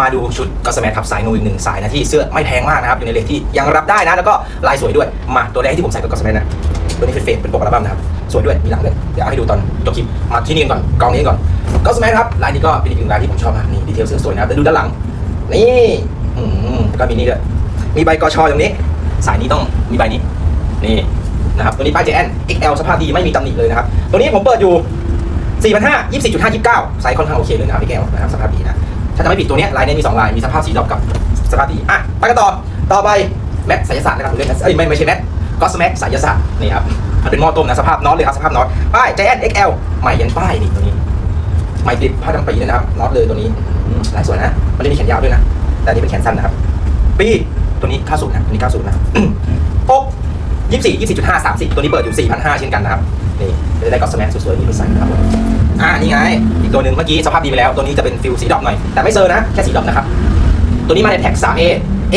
มาดูชุดก็สแมททับสายนูอีกหนึ่งสายนะที่เสื้อไม่แพงมากนะครับอยู่ในเลทที่ยังรับได้นะแล้วก็ลายสวยด้วยมาตัวแรกที่ผมใส่กับก็สแมทนะตัวนี้เป็นเฟรเป็นปกอัลบั้มนะครับสวยด้วยมีหลังด้วยเดี๋ยวเอาให้ดูตอนจบคลิปมาที่นี่ก่อนกองนี้ก่อนก็สแมทครับลายนี้ก็เป็นอีกหนึ่งลายที่ผมชอบมากนี่ดีเทลเสื้อสวยนะครับแต่ดูด้านหลังนี่ก็มีนี่ด้วยมีใบกอชอตรงนี้ สายนี้ต้องมีใบนี้นี่นะครับตัวนี้ป้าย JN XL สภาพดีไม่มีตำหนิเลยนะครับตัวนี้ผมเปิดอยู่4,500 24.5 29ไซส์ค่อนข้างโอเคเลยนะครับพี่แก้วนะครับสภาพดีนะ ถ้าจะไม่ผิดตัวเนี้ยลายเนี้ยมี2ลายมีสภาพสีดำกับสภาพดีอะไปกันต่อต่อไปแมทสายศาสตร์นะครับผมเรียกเอ้ยไม่ไม่ใช่แมทก็สแม็กสายศาสตร์นี่ครับมันเป็นหม้อต้มนะสภาพน็อตเลยครับสภาพน็อตป้าย JN XL ใหม่ยันป้ายนี่ตัวนี้ใหม่ติดผ้าดำปีนะครับน็อตเลยตัวนี้อืมลายสวยนะมันจะมีแขนยาวด้วยนะ แต่นนี้เป็นแขนสั้นนะครับปีตัวนี้90นะตัวนี้90นะอก24 24.5 30 ตัวนี้เปิดอยู่4,500เช่นกันนะครับนี่จะได้ก็สแม็กสวยๆนี่เป็นใส่นะครับอ่านี่ไง อีกตัวหนึ่งเมื่อกี้สภาพดีไปแล้ว ตัวนี้จะเป็นฟิลสีดำหน่อย แต่ไม่เซอร์นะ แค่สีดำนะครับ ตัวนี้มาในแท็ก 3A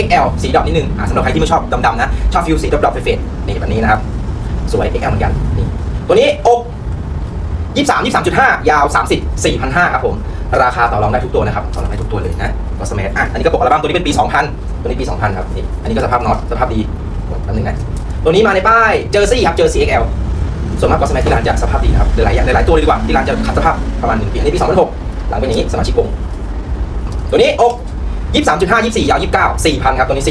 XL สีดำนิดนึงอ่าสำหรับใครที่ไม่ชอบดำๆนะ ชอบฟิลสีดำๆเฟดๆนี่แบบนี้นะครับ สวย XL เหมือนกันนี่ตัวนี้อก23 23.5 ยาว 30 4,500ครับผม ราคาต่อรองได้ทุกตัวนะครับ ต่อรองได้ทุกตัวเลยนะก็สมัอะ อันนี้ก็ปกอัลบั้มตัวนี้เป็นปี 2000 ตัวนี้ปี 2000 ครับ นี่ อันนี้ก็สภาพน็อต สภาพดีแป๊บนึงนะ ตัวนี้มาในป้าย เจอซี่ครับ เจอ CXL ส่วนมากก็สมัยที่ร้านจะสภาพดีนะครับหลายๆอย่างหลายๆตัวเลยดีกว่าที่ร้านจะขัดสภาพประมาณหนึ่งปีอันนี้ปี2006หลังเป็นอย่างนี้สมาชิกวงตัวนี้อก23.5 24ยาว29 4,000ครับตัวนี้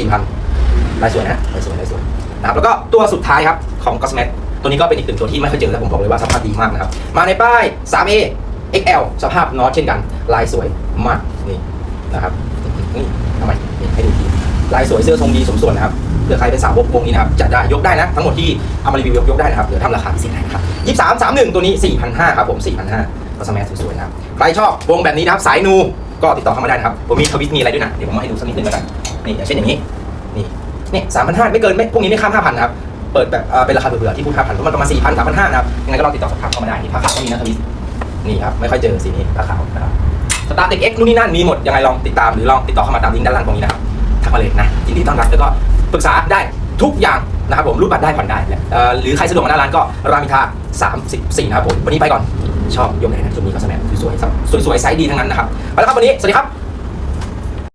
4,000ลายสวยนะลายสวยลายสวยนะครับแล้วก็ตัวสุดท้ายครับของ c o s m e t ตัวนี้ก็เป็นอีกหนึ่งตัวที่ไม่เคยเจอแล้วผมบอกเลยว่าสภาพดีมากนะครับมาในป้าย 3A XL สภาพน็อตเช่นกัน ลายสวยมากนี่นะครับนี่ทำไมนี่ให้ดูที ลายสวยเสื้อทรงดีสมส่วนนะครับเผื่อใครเป็นสาวกวงนี้นะครับจะได้ยกได้นะ ทั้งหมดที่เอามารีวิวยกยกได้นะครับเดี๋ยวทำราคาพิเศษให้นะครับยี่สามสามหนึ่งตัวนี้สี่พันห้าครับผมสี่พันห้าก็สมัยสวยๆนะครับใครชอบวงแบบนี้นะครับสายนูก็ติดต่อเข้ามาได้นะครับผมมีทวิตมีอะไรด้วยนะเดี๋ยวผมมาให้ดูสักนิดนึงแล้วกันนี่อย่างเช่นอย่างนี้นี่นี่สามพันห้าไม่เกินไม่พวกนี้ไม่ข้ามห้าพันนะครับเปิดแบบเป็นราคาเบื่อๆที่พูดห้าพันเพราะมันประมาณสี่พันสามพันห้านะครับยังไงก็ลองติดต่อสอบถามเข้ามาได้นี่ผ้าขาวก็มีนะทวิตนี่ครับไม่ค่อยเจอสีนี้ผ้าขาวนะครับสตาร์เด็กเอ็กซ์นู่นนี่นั่นมีหมดยังไงลองติดตามหรือลองติดต่อเข้ามาตามลิงก์ด้านล่างตรงนี้นะครับ ทักมาเลยนะยินดีต้อนรับแล้วก็ปรึกษาได้ทุกอย่างนะครับผมรูปบัตรได้ผ่อนได้และเอ่อหรือใครสะดวกมาหน้าร้านก็รามอินทรา34นะครับผมวันนี้ไปก่อนชอบยกไหนนะชุดนี้ก็สแมัสวยๆสวยๆไซส์ดีทั้งนั้นนะครับไปแล้วครับวันนี้สวัสดีครับ